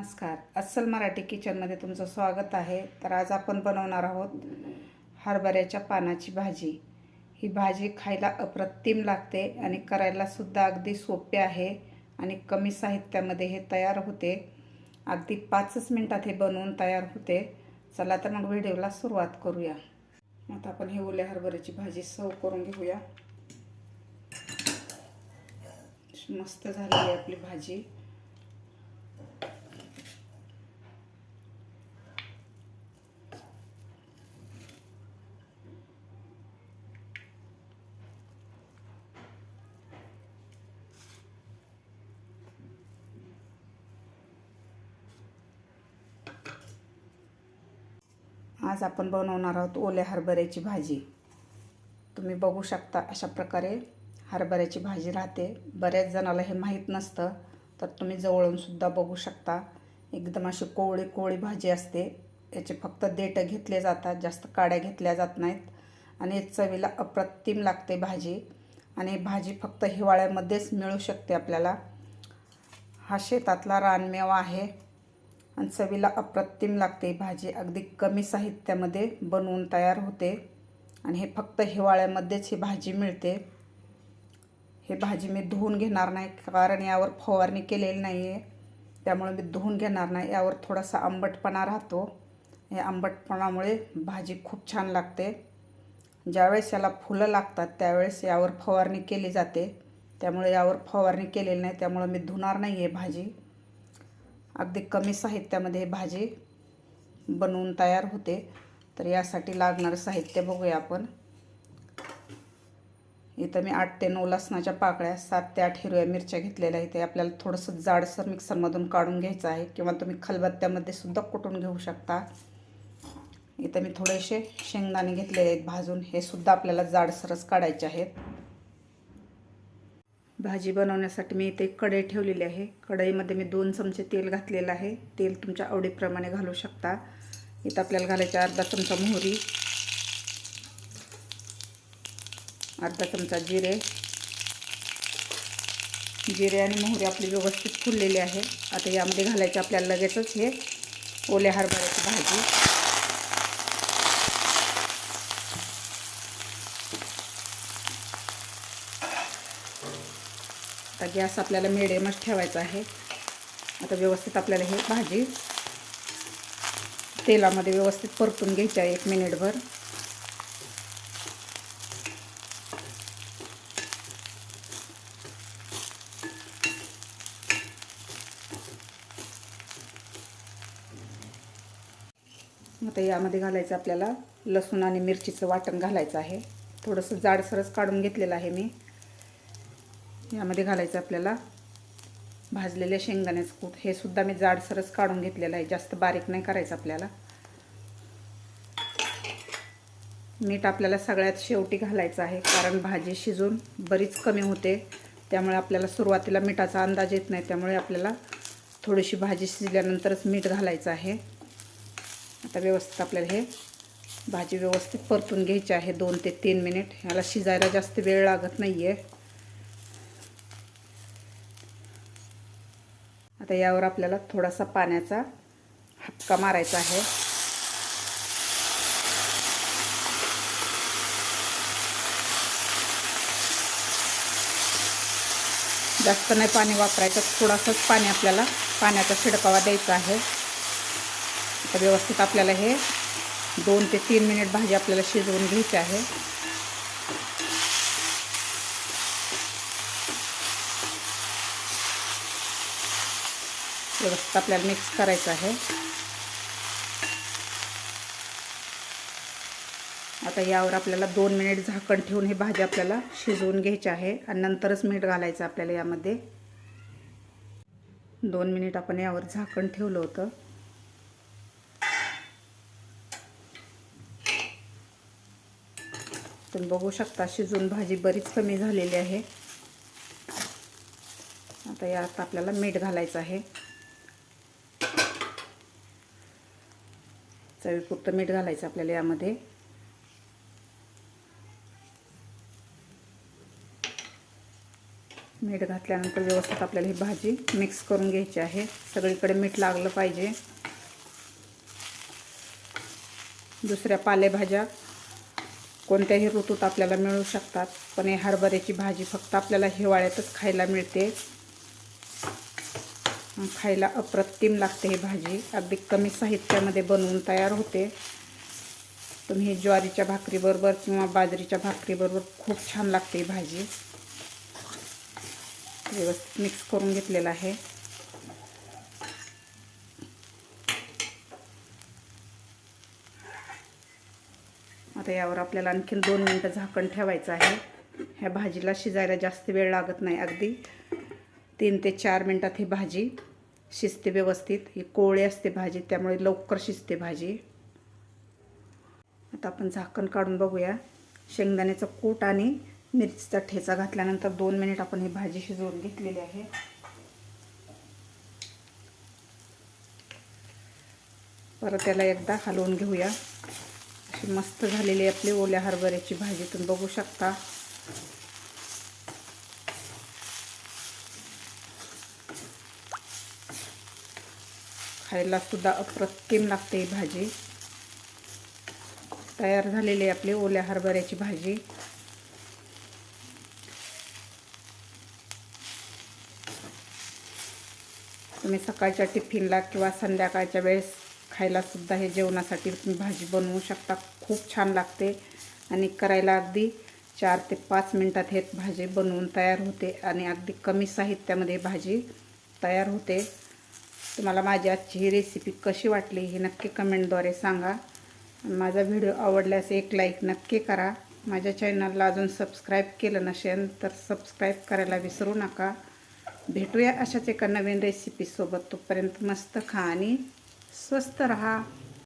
नमस्कार. अस्सल मराठी किचनमध्ये तुमचं स्वागत आहे. तर आज आपण बनवणार आहोत हरभऱ्याच्या पानाची भाजी. ही भाजी खायला अप्रतिम लागते आणि करायलासुद्धा अगदी सोपे आहे आणि कमी साहित्यामध्ये हे तयार होते. अगदी पाचच मिनटात हे बनवून तयार होते. चला तर मग व्हिडिओला सुरुवात करूया. आता आपण हे ओल्या हरभऱ्याची भाजी सर्व करून घेऊया. मस्त झालेली आहे आपली भाजी. आज आपण बनवणार आहोत ओल्या हरभऱ्याची भाजी. तुम्ही बघू शकता अशा प्रकारे हरभऱ्याची भाजी राहते. बऱ्याच जणाला हे माहीत नसतं तर तुम्ही जवळूनसुद्धा बघू शकता. एकदम अशी कोवळी कोवळी भाजी असते. याचे फक्त देठं घेतले जातात जास्त काड्या घेतल्या जात नाहीत. आणि चवीला अप्रतिम लागते भाजी. आणि भाजी फक्त हिवाळ्यामध्येच मिळू शकते आपल्याला. हा शेतातला रानमेवा आहे. आणि चवीला अप्रतिम लागते. भाजी अगदी कमी साहित्यामध्ये बनवून तयार होते. आणि हे फक्त हिवाळ्यामध्येच ही भाजी मिळते. हे भाजी मी धुवून घेणार नाही कारण यावर फवारणी केलेली नाही आहे त्यामुळे मी धुवून घेणार नाही. यावर थोडासा आंबटपणा राहतो. या आंबटपणामुळे भाजी खूप छान लागते. ज्यावेळेस याला फुलं लागतात त्यावेळेस यावर फवारणी केली जाते. त्यामुळे यावर फवारणी केलेली नाही. त्यामुळे मी धुणार नाही आहे भाजी. अगदी कमी साहित्यामध्ये भाजी बनवून तयार होते. तर यासाठी लागणारं साहित्य बघूया आपण. इथं मी आठ ते नऊ लसणाच्या पाकळ्या सात ते आठ हिरव्या मिरच्या घेतलेल्या आहेत. ते आपल्याला थोडंसं जाडसर मिक्सरमधून काढून घ्यायचं आहे किंवा तुम्ही खलबत्त्यामध्ये सुद्धा कुटून घेऊ शकता. इथं मी थोडेसे शेंगदाणे घेतलेले आहेत भाजून. हे सुद्धा आपल्याला जाडसरच काढायचे आहेत. भाजी बनवण्यासाठी मी इथे कढई ठेवलेली आहे. कढईमध्ये मी दोन चमचे तेल घातलेलं आहे. तेल तुमच्या आवडीप्रमाणे घालू शकता. इथं आपल्याला घालायचं अर्धा चमचा मोहरी अर्धा चमचा जिरे. जिरे आणि मोहरी आपली व्यवस्थित फुललेली आहे. आता यामध्ये घालायचे आपल्याला लगेचच हे ओल्या हरभऱ्याची भाजी. आता गॅस आपल्याला मिडियमच ठेवायचा आहे. आता व्यवस्थित आपल्याला हे भाजी तेलामध्ये व्यवस्थित परतून घ्यायची आहे एक मिनिटभर. आता यामध्ये घालायचं आपल्याला लसूण आणि मिरचीचं वाटण घालायचं आहे. थोडंसं जाडसरच काढून घेतलेलं आहे मी. यामध्ये घालायचं आपल्याला. भाजलेले शेंगदाण्याचं कूट. हे सुद्धा मी जाडसरच काढून घेतलेलं आहे. जास्त बारीक नाही करायचं आपल्याला. मीठ आपल्याला सगळ्यात शेवटी घालायचं आहे. कारण भाजी शिजून बरीच कमी होते. त्यामुळे आपल्याला सुरुवातीला मिठाचा अंदाज येत नाही. त्यामुळे आपल्याला थोडीशी भाजी शिजल्यानंतरच मीठ घालायचं आहे. आता व्यवस्थित आपल्याला हे भाजी व्यवस्थित परतून घ्यायची आहे. दोन ते तीन मिनिट. ह्याला शिजायला जास्त वेळ लागत नाही आहे आता यावर आपल्याला थोडासा पाण्याचा हपका मारायचा आहे. जास्त नाही पाणी वापरायचं थोडासाच पाणी आपल्याला पाण्याचा शिडकावा द्यायचा आहे. तर व्यवस्थित आपल्याला हे दोन ते तीन मिनिट भाजी आपल्याला शिजवून घ्यायची आहे. व्यवस्थित आपल्याला मिक्स करायचं आहे. आता यावर आपल्याला दोन मिनिट झाकण ठेवून ही भाजी आपल्याला शिजवून घ्यायची आहे आणि नंतरच मीठ घालायचं आपल्याला यामध्ये. दोन मिनिट आपण यावर झाकण ठेवलं होतं. तुम्ही बघू शकता शिजून भाजी बरीच कमी झालेली आहे. आता यात आपल्याला मीठ घालायचं आहे. चवीपुरतं मीठ घालायचं आपल्याला यामध्ये. मीठ घातल्यानंतर व्यवस्थित आपल्याला ही भाजी मिक्स करून घ्यायची आहे. सगळीकडे मीठ लागलं पाहिजे. दुसऱ्या पालेभाज्या कोणत्याही ऋतूत आपल्याला मिळू शकतात पण हे हरभऱ्याची भाजी फक्त आपल्याला हिवाळ्यातच खायला मिळते. खायला अप्रतिम लागते ही भाजी. अगदी कमी साहित्यामध्ये बनवून तयार होते. तुम्ही ज्वारीच्या भाकरीबरोबर किंवा बाजरीच्या भाकरीबरोबर खूप छान लागते ही भाजी. व्यवस्थित मिक्स करून घेतलेलं आहे. आता यावर आपल्याला आणखीन दोन मिनटं झाकण ठेवायचं आहे. ह्या भाजीला शिजायला जास्त वेळ लागत नाही अगदी. तीन ते चार मिनटात ही भाजी शिजते व्यवस्थित. ही कोळी असते भाजी त्यामुळे लवकर शिजते भाजी. आता आपण झाकण काढून बघूया. शेंगदाण्याचं कूट आणि मिरचीचा ठेचा घातल्यानंतर दोन मिनिट आपण ही भाजी शिजवून घेतलेली आहे. परत त्याला एकदा हलवून घेऊया. अशी मस्त झालेली आपली ओल्या हरभऱ्याची भाजी तुम्ही बघू शकता. खायला सुद्धा अप्रतिम लागते ही भाजी. तयार झालेली आहे आपली ओल्या हरभऱ्याची भाजी. तुम्ही सकाळच्या टिफिनला किंवा संध्याकाळच्या वेळेस खायलासुद्धा हे जेवणासाठी तुम्ही भाजी बनवू शकता. खूप छान लागते आणि करायला अगदी चार ते पाच मिनटात हे भाजी बनवून तयार होते आणि अगदी कमी साहित्यामध्ये भाजी तयार होते. तुम्हाला माझी आजची ही रेसिपी कशी वाटली हे नक्की कमेंटद्वारे सांगा. माझा व्हिडिओ आवडल्यास एक लाईक नक्की करा. माझ्या चॅनलला अजून सबस्क्राईब केलं नसेल तर सबस्क्राईब करायला विसरू नका. भेटूया अशाच एका नवीन रेसिपीसोबत तोपर्यंत मस्त खा आणि स्वस्त रहा.